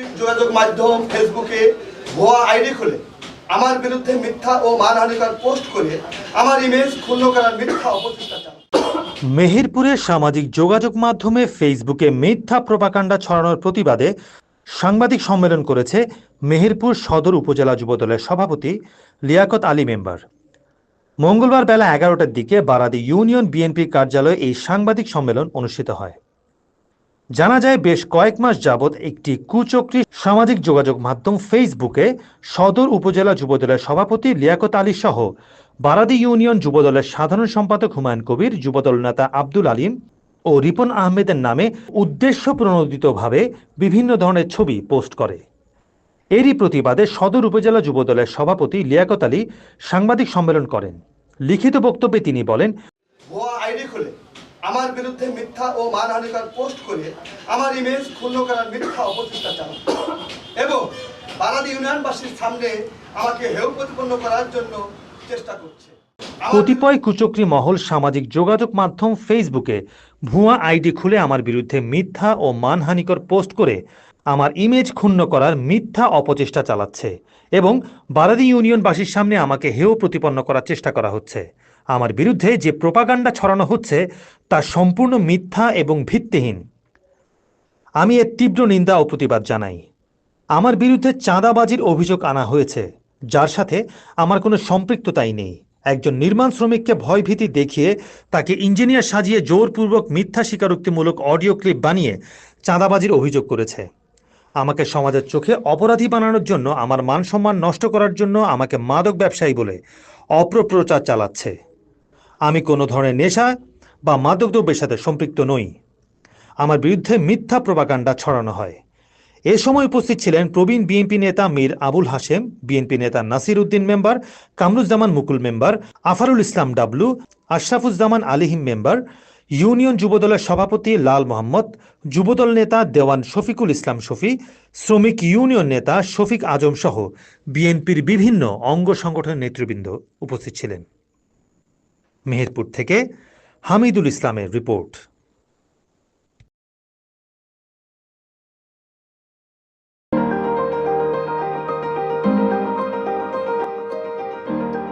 সামাজিক যোগাযোগ মাধ্যম ফেসবুকে ভুয়া আইডি খুলে, আমার বিরুদ্ধে মিথ্যা ও মানহানিকর পোস্ট করে আমার ইমেজ ক্ষুণ্ণ করার মিথ্যা অপচেষ্টা চালায়। মেহেরপুরে সামাজিক যোগাযোগ মাধ্যমে ফেসবুকে মিথ্যা প্রপাকাণ্ডা ছড়ানোর প্রতিবাদে সাংবাদিক সম্মেলন করেছে মেহেরপুর সদর উপজেলা যুবদলের সভাপতি লিয়াকত আলী মেম্বার। মঙ্গলবার বেলা এগারোটার দিকে বারাদি ইউনিয়ন বিএনপি কার্যালয়ে এই সাংবাদিক সম্মেলন অনুষ্ঠিত হয়। জানা যায় বেশ কয়েক মাস যাবৎ একটি কুচক্রী সামাজিক যোগাযোগ মাধ্যম ফেসবুকে সদর উপজেলা যুবদলের সভাপতি লিয়াকত আলী সহ বারাদি ইউনিয়ন যুবদলের সাধারণ সম্পাদক হুমায়ুন কবির, যুবদল নেতা আব্দুল আলিম ও রিপন আহমেদের নামে উদ্দেশ্য প্রণোদিতভাবে বিভিন্ন ধরনের ছবি পোস্ট করে। এরই প্রতিবাদে সদর উপজেলা যুবদলের সভাপতি লিয়াকত আলী সাংবাদিক সম্মেলন করেন। লিখিত বক্তব্যে তিনি বলেন আমার বিরুদ্ধে মিথ্যা ও মানহানিকর পোস্ট করে আমার ইমেজ ক্ষুণ্ণ করার মিথ্যা অপচেষ্টা চালায় এবং বারাদি ইউনিয়নবাসীর সামনে আমাকে হেয় প্রতিপন্ন করার জন্য চেষ্টা করছে। কতিপয় কুচক্রী মহল সামাজিক যোগাযোগ মাধ্যম ফেসবুকে ভুয়া আইডি খুলে আমার বিরুদ্ধে মিথ্যা ও মানহানিকর পোস্ট করে আমার ইমেজ ক্ষুণ্ণ করার মিথ্যা অপচেষ্টা চালাচ্ছে এবং বারাদি ইউনিয়নবাসীর সামনে আমাকে হেয় প্রতিপন্ন করার চেষ্টা করা হচ্ছে। আমার বিরুদ্ধে যে প্রোপাগান্ডা ছড়ানো হচ্ছে, তা সম্পূর্ণ মিথ্যা এবং ভিত্তিহীন। আমি এর তীব্র নিন্দা ও প্রতিবাদ জানাই। আমার বিরুদ্ধে চাঁদাবাজির অভিযোগ আনা হয়েছে, যার সাথে আমার কোনো সম্পৃক্ততাই নেই। একজন নির্মাণ শ্রমিককে ভয়ভীতি দেখিয়ে তাকে ইঞ্জিনিয়ার সাজিয়ে জোরপূর্বক মিথ্যা স্বীকারোক্তিমূলক অডিও ক্লিপ বানিয়ে চাঁদাবাজির অভিযোগ করেছে। আমাকে সমাজের চোখে অপরাধী বানানোর জন্য আমার মান সম্মান নষ্ট করার জন্য আমাকে মাদক ব্যবসায়ী বলে অপপ্রচার চালাচ্ছে। আমি কোনো ধরনের নেশা বা মাদকদ্রব্যের সাথে সম্পৃক্ত নই। আমার বিরুদ্ধে মিথ্যা প্রবাকাণ্ডা ছড়ানো হয়। এ সময় উপস্থিত ছিলেন প্রবীণ বিএনপি নেতা মীর আবুল হাশেম, বিএনপি নেতা Nasir Uddin member, Kamruzzaman Mukul member, Afarul Islam Dablu, Ashrafuzzaman Alihim member, union যুবদলের সভাপতি লাল মোহাম্মদ, যুবদল নেতা দেওয়ান শফিকুল ইসলাম শফি, শ্রমিক ইউনিয়ন নেতা শফিক আজম সহ বিএনপির বিভিন্ন অঙ্গ সংগঠনের নেতৃবৃন্দ উপস্থিত ছিলেন। মেহেরপুর থেকে হামিদুল ইসলামের রিপোর্ট।